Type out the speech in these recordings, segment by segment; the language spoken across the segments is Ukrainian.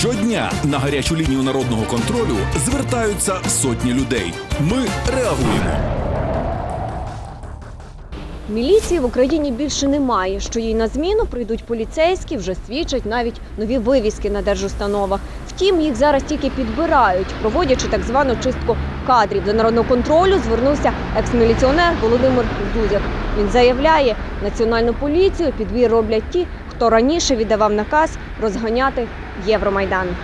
Щодня на гарячу лінію народного контролю звертаються сотні людей. Ми реагуємо. Міліції в Україні більше немає. Що їй на зміну прийдуть поліцейські, вже свідчать навіть нові вивіски на держустановах. Втім, їх зараз тільки підбирають, проводячи так звану чистку кадрів. До народного контролю звернувся екс-міліціонер Володимир Зузяк. Він заявляє, національну поліцію підбір роблять ті, хто раніше віддавав наказ розганяти Євромайдан.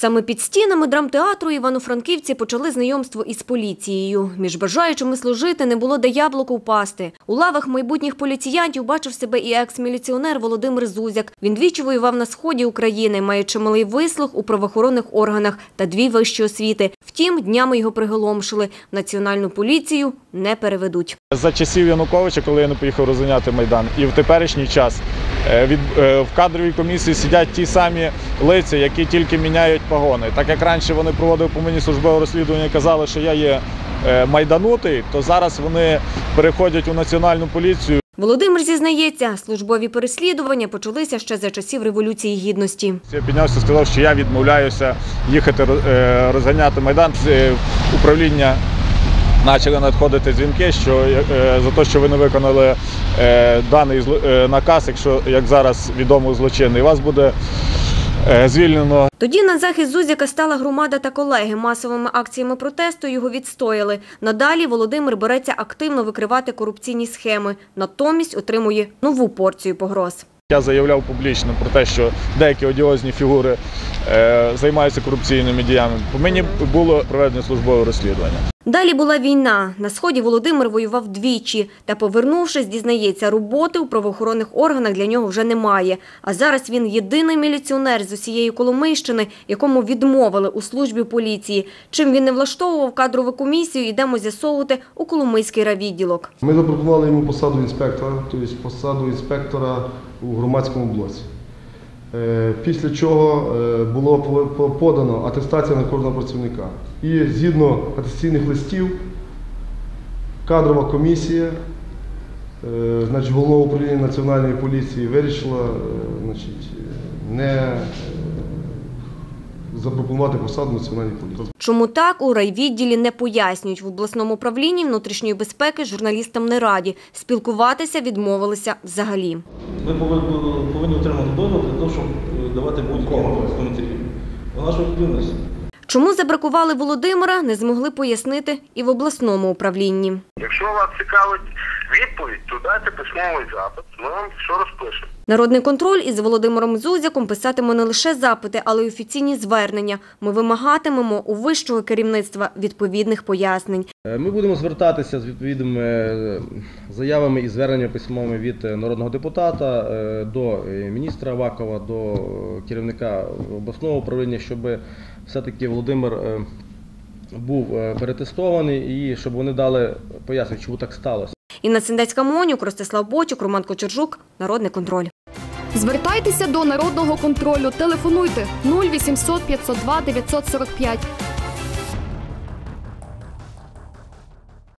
Саме під стінами драмтеатру івано-франківці почали знайомство із поліцією. Між бажаючими служити не було де яблуку впасти. У лавах майбутніх поліціянтів бачив себе і екс-міліціонер Володимир Зузяк. Він двічі воював на сході України, має чималий вислуг у правоохоронних органах та дві вищі освіти. Втім, днями його приголомшили. Національну поліцію не переведуть. За часів Януковича, коли я не поїхав розганяти Майдан, і в теперішній час е, від, е, в кадровій комісії сидять ті самі лиця, які тільки міняють погони. Так як раніше вони проводили по мені службове розслідування і казали, що я є е, майданутий, то зараз вони переходять у національну поліцію. Володимир зізнається, службові переслідування почалися ще за часів Революції Гідності. Я піднявся, сказав, що я відмовляюся їхати е, розганяти Майдан. Е, управління почали надходити дзвінки, що за те, що ви не виконали даний наказ, якщо як зараз відомо злочинний, вас буде звільнено Тоді на захист Зузяка стала громада та колеги. Масовими акціями протесту його відстояли. Надалі Володимир береться активно викривати корупційні схеми. Натомість отримує нову порцію погроз. Я заявляв публічно про те, що деякі одіозні фігури е, займаються корупційними діями. По мені було проведено службове розслідування. Далі була війна. На сході Володимир воював двічі. Та, повернувшись, дізнається, роботи у правоохоронних органах для нього вже немає. А зараз він єдиний міліціонер з усієї Коломийщини, якому відмовили у службі поліції. Чим він не влаштовував кадрову комісію, йдемо з'ясовувати у Коломийський райвідділок. Ми запропонували йому посаду інспектора, тобто посаду інспектора у громадському блоці. Е, Після чого е, було по- по- подано атестація на кожного працівника. І згідно атестаційних листів, кадрова комісія е, значить, головного управління Національної поліції вирішила значить, не запропонувати посаду національній поліції. Чому так у райвідділі не пояснюють в обласному управлінні внутрішньої безпеки журналістам не раді. Спілкуватися відмовилися взагалі. Ви повинні, отримати дозвіл для того, щоб е, давати будь-які коментарі. Вона ж відповідальність. Чому забракували Володимира, не змогли пояснити і в обласному управлінні. Якщо вас цікавить відповідь, то дайте письмовий запит, ми вам все розпишемо. Народний контроль із Володимиром Зузяком писатиме не лише запити, але й офіційні звернення. Ми вимагатимемо у вищого керівництва відповідних пояснень. Е, Ми будемо звертатися з відповідними е, заявами і зверненнями письмовими від народного депутата е, до міністра Авакова, до керівника обласного управління, щоб все-таки Володимир був перетестований і щоб вони дали пояснення, чому так сталося. Інна Сендецька Монюк, Ростислав Бочук, Роман Кочержук. Народний контроль. Звертайтеся до народного контролю. Телефонуйте 0800 502 945